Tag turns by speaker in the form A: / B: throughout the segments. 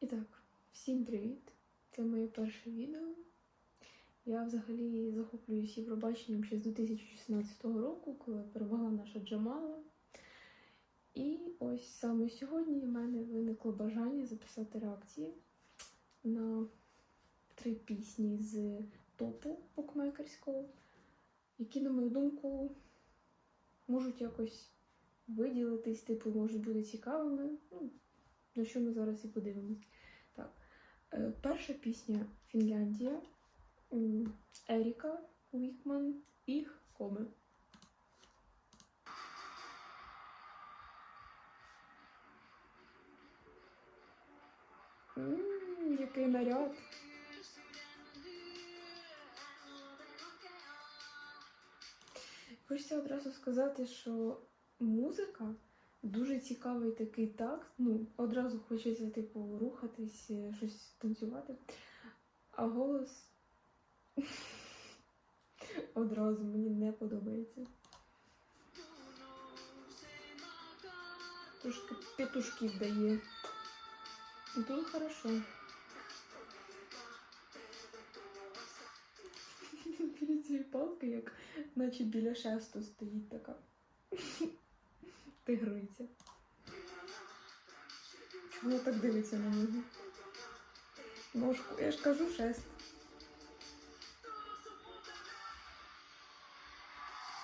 A: І так, всім привіт! Це моє перше відео. Я взагалі захоплююсь Євробаченням ще з 2016 року, коли перемогла наша Джамала. І ось саме сьогодні в мене виникло бажання записати реакції на три пісні з топу букмекерського, які, на мою думку, можуть якось виділитись, типу, можуть бути цікавими. Ну, на що ми зараз і подивимось. Так. Е, перша пісня Фінляндія. Еріка Уікман їх коми. Який наряд. Хочеться одразу сказати, що музика дуже цікавий такий такт. Ну, одразу хочеться, типу, рухатись, е, щось танцювати. А голос одразу мені не подобається. Трошки петушків дає. І дуже хорошо. Біля цієї палки, як наче біля шесту стоїть така. Тигриця. Вона так дивиться на нього. Ножку, я ж кажу шест.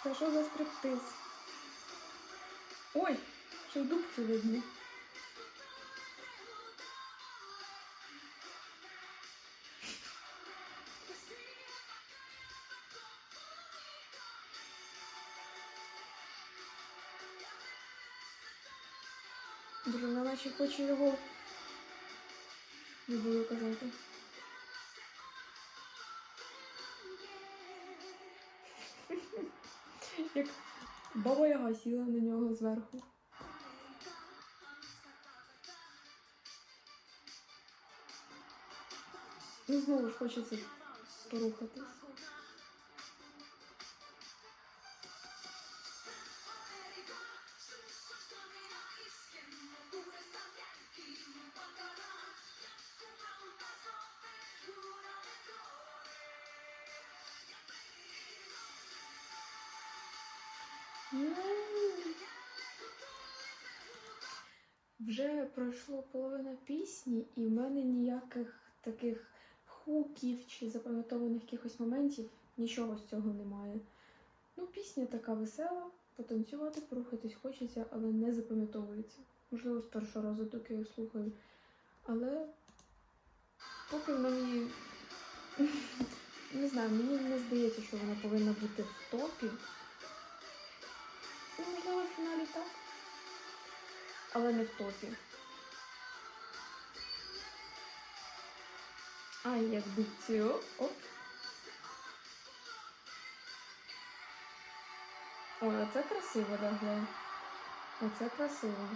A: Та що за стриптиз? Ой, ще й дубцю видно. Боже, вона наче хоче його. Не буду казати. Як баба Яга сіла на нього зверху. Ну, знову ж хочеться порухатись. Вже пройшло половина пісні, і в мене ніяких таких хуків чи запам'ятованих якихось моментів, нічого з цього немає. Ну, пісня така весела, потанцювати, порухатись хочеться, але не запам'ятовується. Можливо, з першого разу, доки я слухаю. Але поки мені не знаю, мені не здається, що вона повинна бути в топі. Ну, можливо, в фіналі так. Але не в топі. Ай, як дубці, оп. Ой, оце красиво лягло. Оце красиво.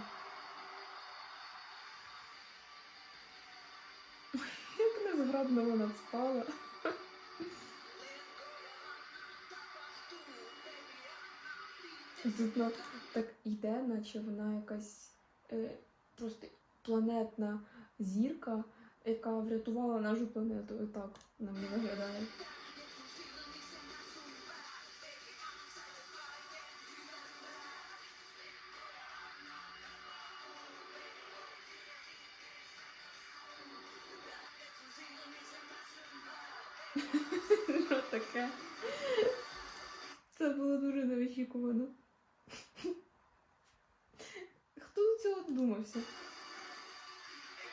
A: Як незграбно вона встала. Тут ну, так йде, наче вона якась просто планетна зірка, яка врятувала нашу планету. І так вона мені виглядає. Таке? Це було дуже неочікувано. Хто додумався?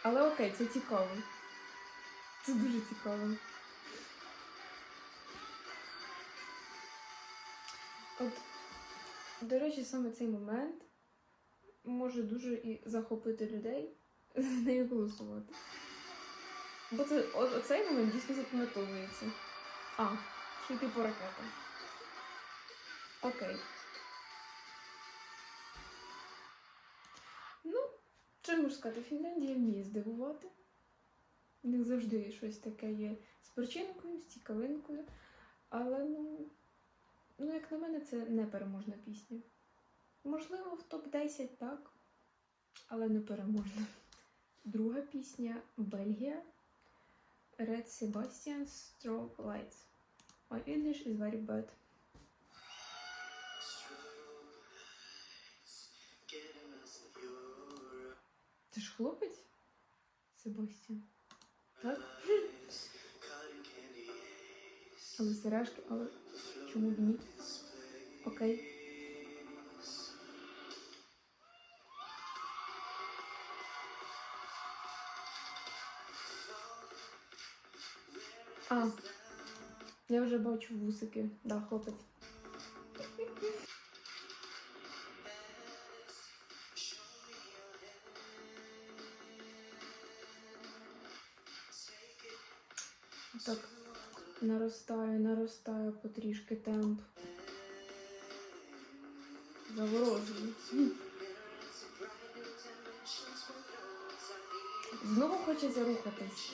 A: Але окей, це цікаво. Це дуже цікаво. От, до речі, саме цей момент може дуже і захопити людей за нею голосувати. Бо це оцей момент дійсно запам'ятовується. А, ще й типу ракета. Окей. Що можу сказати, Фінляндія вміє здивувати. У них завжди щось таке є з причинкою, з цікавинкою. Але, ну, ну, як на мене, це не переможна пісня. Можливо, в топ-10 так, але не переможна. Друга пісня Бельгія. Red Sebastian Strobe Lights. My English is very bad. Це ж хлопець? Себастьян. Так? Але сережки, але чому б ні? Окей. А, я вже бачу вусики. Да, хлопець. Наростає, наростає потрішки темп. Заворожую. Знову хочеться рухатись.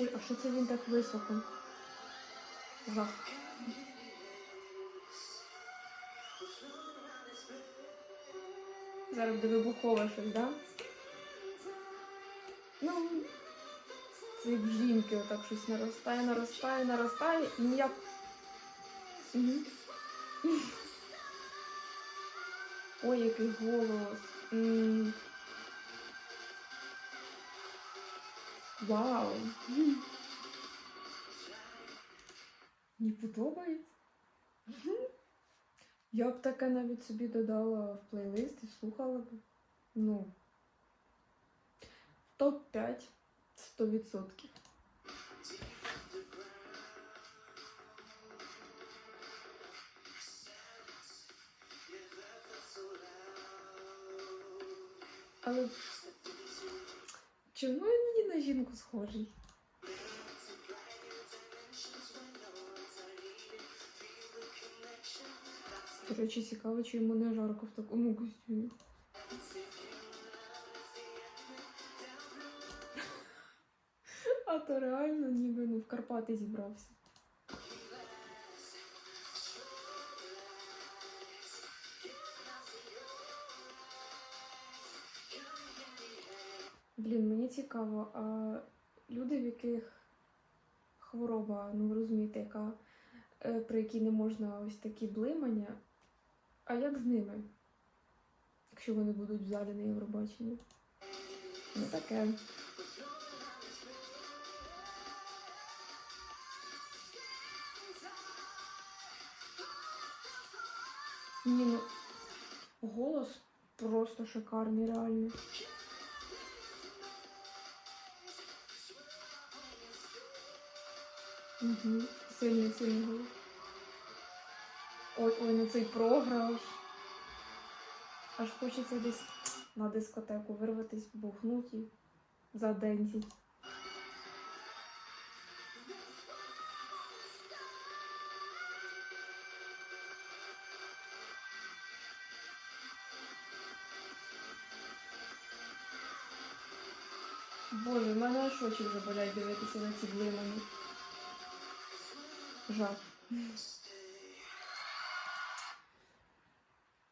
A: Ой, а що це він так високо? Жах. Зараз буде вибухове щось, да? Ну, це як жінки отак щось наростає, наростає, наростає і ніяк. Ой, який голос. Вау. Мені подобається. Я б таке навіть собі додала в плейлист і слухала б. Ну. Топ-5 100%. Але чому він мені на жінку схожий? До цікаво, чи йому не жарко в такому костюмі. А то реально ніби ну, в Карпати зібрався. Блін, мені цікаво, а люди, в яких хвороба, ну ви розумієте, яка, е, при якій не можна ось такі блимання, а як з ними? Якщо вони будуть в залі на Євробаченні? Ну таке. Ні, ну голос просто шикарний, реально. Угу. Сильний, сильний голос. Ой, ой, ну цей програш. Аж хочеться десь на дискотеку вирватись, бухнути за денці. Боже, в мене аж очі вже болять дивитися на ці блимані. Жах.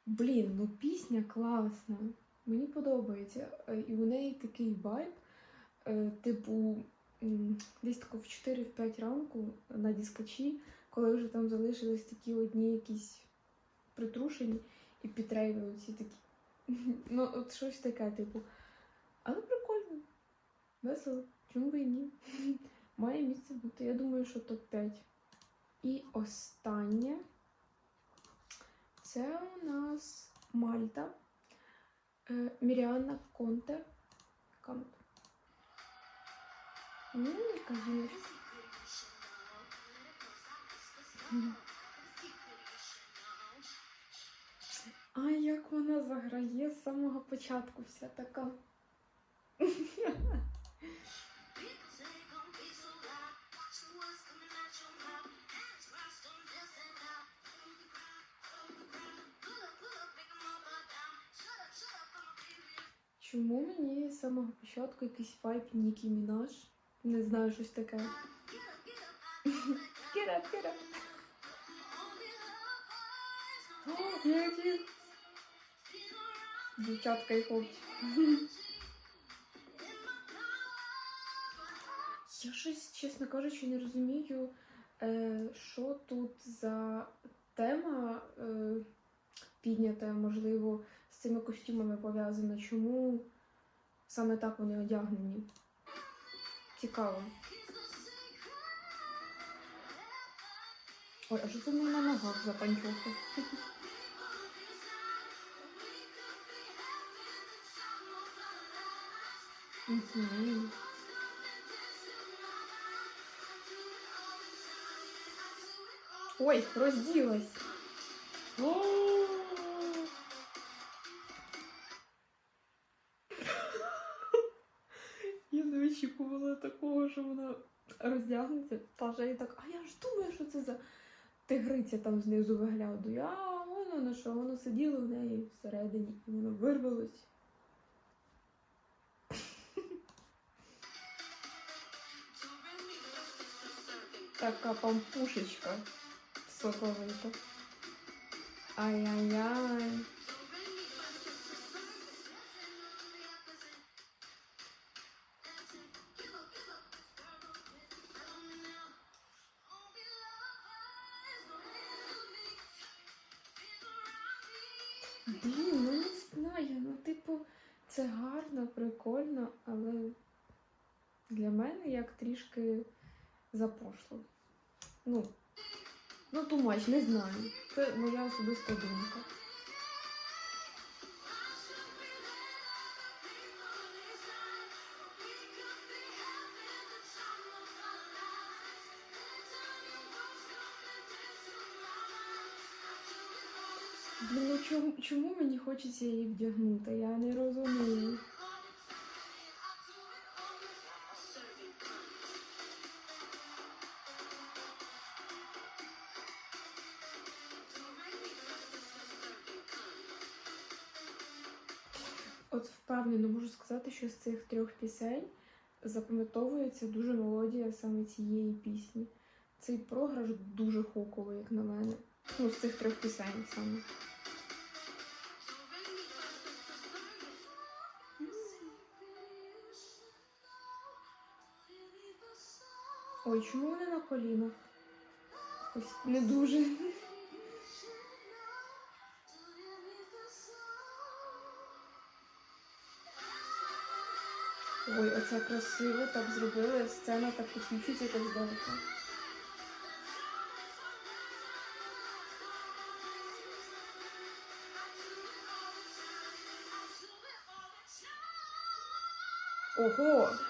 A: Блін, ну пісня класна. Мені подобається. Е, І у неї такий вайб, е, типу, десь тако в 4-5 ранку на дискачі, коли вже там залишились такі одні якісь притрушені і підрейви оці такі. Ну, от щось таке, типу. Але прикольно. Весело. Чому би і ні? Має місце бути. Я думаю, що топ-5. І останнє. Це у нас Мальта. Е, Міріанна Конте. М, яка А як вона заграє з самого початку вся така. Чому мені з самого початку якийсь вайб Нікі Мінаш? Не знаю, щось таке. Кіра, кіра. Дівчатка і хлопці. Я щось, чесно кажучи, не розумію, е, що тут за тема е, піднята, можливо, цими костюмами пов'язана. Чому саме так вони одягнені? Цікаво. Ой, а що це в мене на ногах за панчохи? Ой, розділась. О! Очікувала що вона роздягнеться. Та вже і так, а я ж думаю, що це за тигриця там знизу виглядає. А воно на що, воно сиділо в неї всередині і воно вирвалось. Така пампушечка соковита. Ай-яй-яй. Блін, ну не знаю. Ну, типу, це гарно, прикольно, але для мене як трішки запошло. Ну, ну тумач, не знаю. Це моя особиста думка. Ну чому, чому мені хочеться її вдягнути? Я не розумію. От впевнено можу сказати, що з цих трьох пісень запам'ятовується дуже мелодія саме цієї пісні. Цей програш дуже хуковий, як на мене. Ну, з цих трьох пісень саме. Ой, чому вони на колінах? Ось не дуже. Ой, оце красиво так зробили. Сцена так посвічується так здалека. Ого!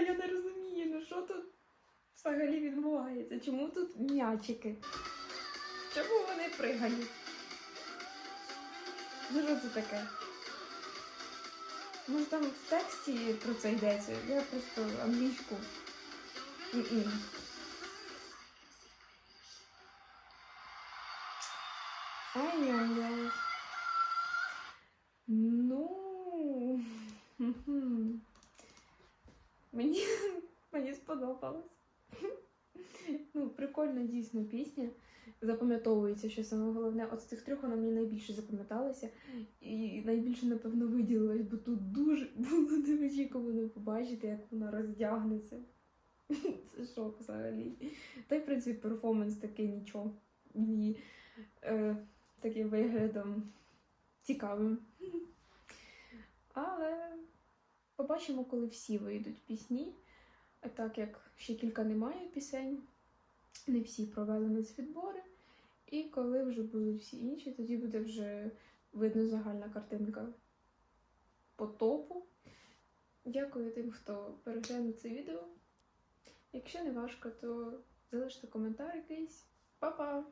A: Я не розумію, ну що тут взагалі відбувається? Чому тут м'ячики? Чому вони пригають? Ну що це таке? Може там в тексті про це йдеться? Я просто англійську. М-м. Ай-яй-яй. Сподобалось. Ну, прикольна дійсно пісня. Запам'ятовується, що саме головне. От з цих трьох вона мені найбільше запам'яталася. І найбільше, напевно, виділилась, бо тут дуже було неочікувано побачити, як вона роздягнеться. Це шок взагалі. Та й, в принципі, перформанс такий нічого. І е, таким виглядом цікавим. Але побачимо, коли всі вийдуть пісні. Так як ще кілька немає пісень, не всі провели нацвідбори. І коли вже будуть всі інші, тоді буде вже видно загальна картинка по топу. Дякую тим, хто переглянув це відео. Якщо не важко, то залиште коментар якийсь. Па-па!